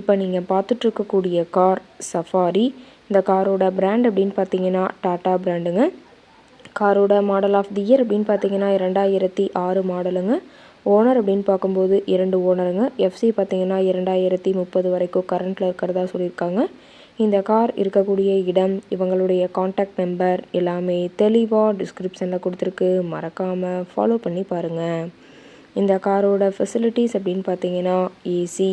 இப்போ நீங்கள் பார்த்துட்ருக்கக்கூடிய car safari இந்த காரோட பிராண்ட் அப்படின்னு பார்த்தீங்கன்னா டாட்டா பிராண்டுங்க காரோட மாடல் ஆஃப் தி இயர் அப்படின்னு பார்த்தீங்கன்னா இரண்டாயிரத்தி ஆறு மாடலுங்க ஓனர் அப்படின்னு பார்க்கும்போது இரண்டு ஓனருங்க எஃப்சி பார்த்தீங்கன்னா இரண்டாயிரத்தி முப்பது வரைக்கும் கரண்ட்டில் இருக்கிறதா சொல்லியிருக்காங்க. இந்த கார் இருக்கக்கூடிய இடம் இவங்களுடைய காண்டாக்ட் நம்பர் எல்லாமே தெளிவாக டிஸ்கிரிப்ஷனில் கொடுத்துருக்கு. மறக்காமல் ஃபாலோ பண்ணி பாருங்கள் இந்த காரோட ஃபெசிலிட்டிஸ் அப்படின்னு பார்த்தீங்கன்னா AC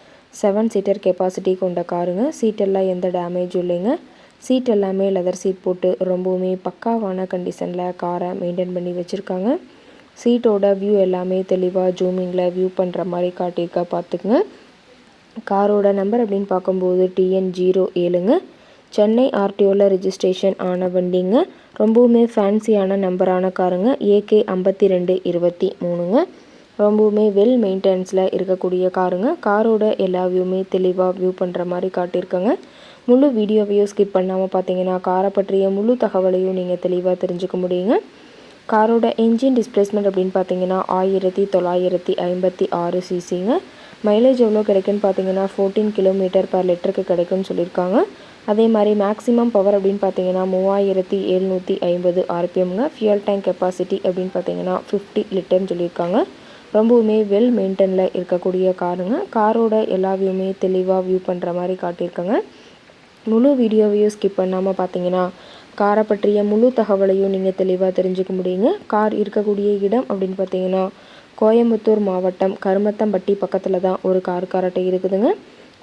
செவன் சீட்டர் கெப்பாசிட்டி கொண்ட காருங்க. சீட்டெல்லாம் எந்த டேமேஜும் இல்லைங்க. சீட் எல்லாமே லெதர் சீட் போட்டு ரொம்பவுமே பக்காவான கண்டிஷனில் காரை மெயின்டைன் பண்ணி வச்சுருக்காங்க. சீட்டோட வியூ எல்லாமே தெளிவாக ஜூமிங்கில் வியூ பண்ணுற மாதிரி காட்டியிருக்கா பார்த்துக்குங்க. காரோட நம்பர் அப்படின்னு பார்க்கும்போது டிஎன் ஜீரோ ஏழுங்க. சென்னை ஆர்டிஓவில் ரிஜிஸ்ட்ரேஷன் ஆன வண்டிங்க. ரொம்பவுமே ஃபேன்சியான நம்பரான காருங்க. ஏகே ஐம்பத்தி ரெண்டு இருபத்தி மூணுங்க. ரொம்பவுமே வெல் மெயின்டெனன்ஸில் இருக்கக்கூடிய காருங்க. காரோட எல்லா வியூமே தெளிவாக வியூ பண்ணுற மாதிரி காட்டியிருக்கங்க. முழு வீடியோவையும் ஸ்கிப் பண்ணாமல் பார்த்தீங்கன்னா காரை பற்றிய முழு தகவலையும் நீங்கள் தெளிவாக தெரிஞ்சுக்க முடியுங்க. காரோட என்ஜின் டிஸ்பிளேஸ்மெண்ட் அப்படின்னு பார்த்தீங்கன்னா ஆயிரத்தி தொள்ளாயிரத்தி ஐம்பத்தி ஆறு சிசிங்க மைலேஜ் எவ்வளோ கிடைக்குன்னு பார்த்தீங்கன்னா ஃபோர்டீன் கிலோமீட்டர் பர் லிட்டருக்கு கிடைக்கும்னு சொல்லியிருக்காங்க. அதே மாதிரி மேக்ஸிமம் பவர் அப்படின்னு பார்த்தீங்கன்னா மூவாயிரத்தி எழுநூற்றி ஐம்பது ஆர்பிஎம்ங்க ஃபியூல் டேங்க் கெப்பாசிட்டி அப்படின்னு பார்த்தீங்கன்னா ஃபிஃப்டி லிட்டர்னு சொல்லியிருக்காங்க. ரொம்பவுமே வெல் மெயின்டெனில் இருக்கக்கூடிய காருங்க. காரோட எல்லா வியூமே தெளிவாக வியூ பண்ணுற மாதிரி காட்டியிருக்காங்க. முழு வீடியோவையும் ஸ்கிப் பண்ணாமல் பார்த்தீங்கன்னா காரை பற்றிய முழு தகவலையும் நீங்கள் தெளிவாக தெரிஞ்சுக்க முடியுங்க. கார் இருக்கக்கூடிய இடம் அப்படின்னு பார்த்தீங்கன்னா கோயம்புத்தூர் மாவட்டம் கருமத்தம்பட்டி பக்கத்தில் தான் ஒரு கார் காரட்டை இருக்குதுங்க.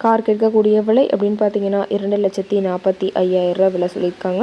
கார் கேட்கக்கூடிய விலை அப்படின்னு பார்த்தீங்கன்னா இரண்டு லட்சத்தி நாற்பத்தி ஐயாயிரரூவா விலை சொல்லியிருக்காங்க.